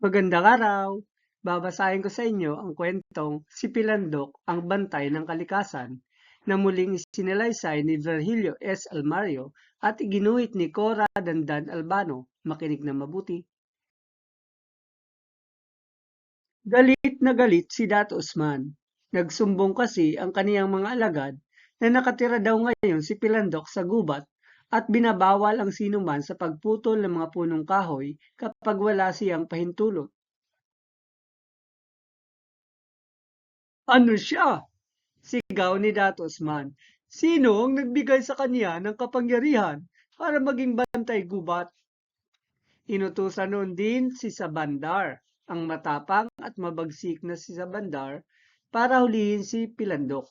Magandang araw! Babasahin ko sa inyo ang kwentong Si Pilandok, ang Bantay ng Kalikasan na muling isinalaysay ni Virgilio S. Almario at iginuhit ni Cora Dandan Albano. Makinig na mabuti. Galit na galit si Dato Usman. Nagsumbong kasi ang kaniyang mga alagad na nakatira daw ngayon si Pilandok sa gubat at binabawal ang sinuman sa pagputol ng mga punong kahoy kapag wala siyang pahintulot. Ano siya? Sigaw ni Dato Usman. Sino ang nagbigay sa kanya ng kapangyarihan para maging bantay gubat? Inutusan noon din si Sabandar, ang matapang at mabagsik na si Sabandar, para hulihin si Pilandok.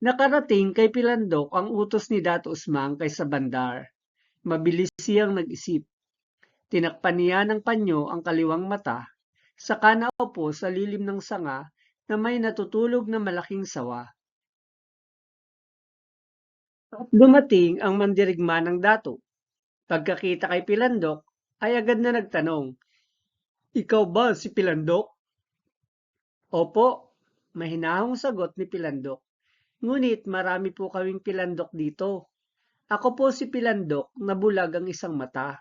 Nakarating kay Pilandok ang utos ni Dato Usman kay Sabandar. Mabilis siyang nag-isip. Tinakpan niya ng panyo ang kaliwang mata, saka naupo sa lilim ng sanga na may natutulog na malaking sawa. At dumating ang mandirigma ng dato. Pagkakita kay Pilandok, ay agad na nagtanong, Ikaw ba si Pilandok? Opo, mahinahong sagot ni Pilandok. Ngunit marami po kaming Pilandok dito. Ako po si Pilandok na bulag ang isang mata.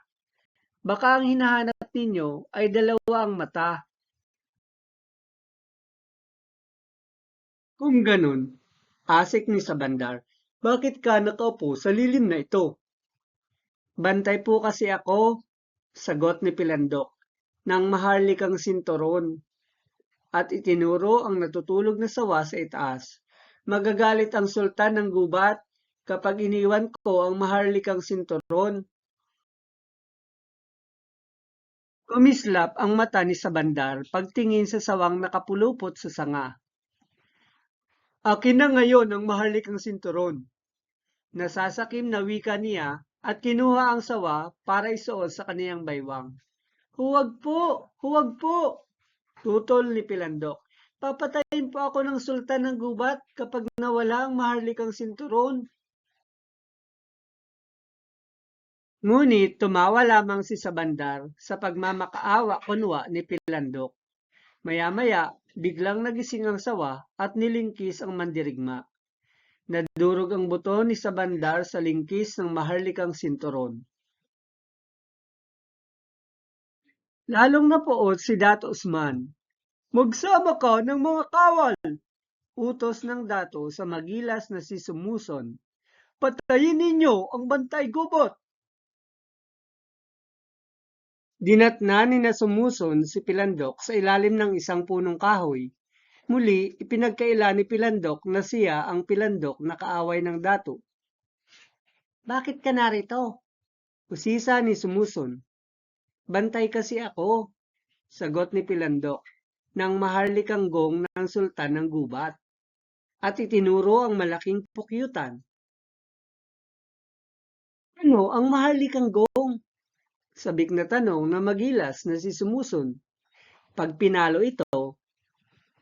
Baka ang hinahanap ninyo ay dalawa ang mata. Kung ganun, asik ni Sabandar, bakit ka nakaupo sa lilim na ito? Bantay po kasi ako, sagot ni Pilandok, ng maharlikang sinturon. At itinuro ang natutulog na sawa sa itaas. Magagalit ang sultan ng gubat kapag iniwan ko ang maharlikang sinturon. Kumislap ang mata ni Sabandar pagtingin sa sawang nakapulupot sa sanga. Akin na ngayon ang maharlikang sinturon. Nasasakim na wika niya at kinuha ang sawa para isuot sa kaniyang baywang. Huwag po! Huwag po! Tutol ni Pilandok. Papatayin po ako ng sultan ng gubat kapag nawala ang maharlikang sinturon. Ngunit tumawa lamang si Sabandar sa pagmamakaawa kunwa ni Pilandok. Maya-maya, biglang nagising ang sawa at nilingkis ang mandirigma. Nadurog ang buto ni Sabandar sa lingkis ng maharlikang sinturon. Lalong napuot si Dato Usman. Magsama ka ng mga kawal! Utos ng dato sa magilas na si Sumuson. Patayin ninyo ang bantay gubot! Dinatna ni na Sumuson si Pilandok sa ilalim ng isang punong kahoy. Muli, ipinagkaila ni Pilandok na siya ang Pilandok na kaaway ng dato. Bakit ka narito? Usisa ni Sumuson. Bantay kasi ako, sagot ni Pilandok, ng maharlikang gong ng sultan ng gubat, at itinuro ang malaking pukyutan. Ano ang maharlikang gong? Sabik na tanong na magilas na si Sumuson. Pag pinalo ito,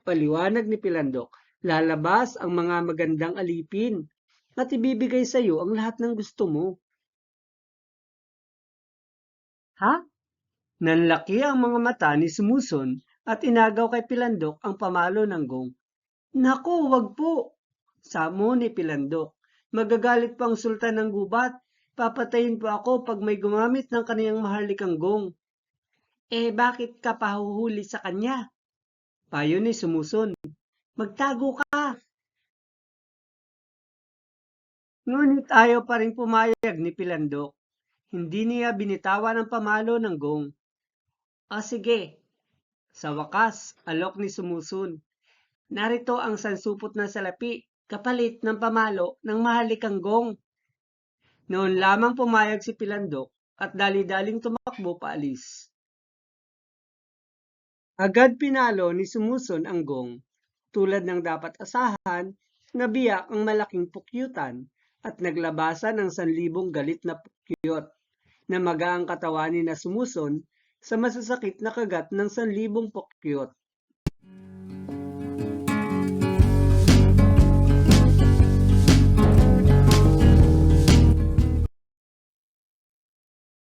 paliwanag ni Pilandok, lalabas ang mga magandang alipin at ibibigay sa iyo ang lahat ng gusto mo. Ha? Nanlaki ang mga mata ni Sumuson at inagaw kay Pilandok ang pamalo ng gong. Naku, wag po! Samo ni Pilandok. Magagalit pa ang sultan ng gubat. Papatayin po ako pag may gumamit ng kaniyang maharlikang gong. Eh, bakit ka pahuhuli sa kanya? Payo ni Sumuson. Magtago ka! Ngunit ayaw pa rin pumayag ni Pilandok. Hindi niya binitawan ang pamalo ng gong. O sige, sa wakas, alok ni Sumusun. Narito ang sansupot na salapi, kapalit ng pamalo ng mahalikang gong. Noon lamang pumayag si Pilandok at dali-daling tumakbo paalis. Agad pinalo ni Sumuson ang gong. Tulad ng dapat asahan, nabiyak ang malaking pukyutan at naglabasan ng sanlibong galit na pukyot na maga ang katawan ni na Sumuson sa masasakit na kagat ng sanlibong pukyot.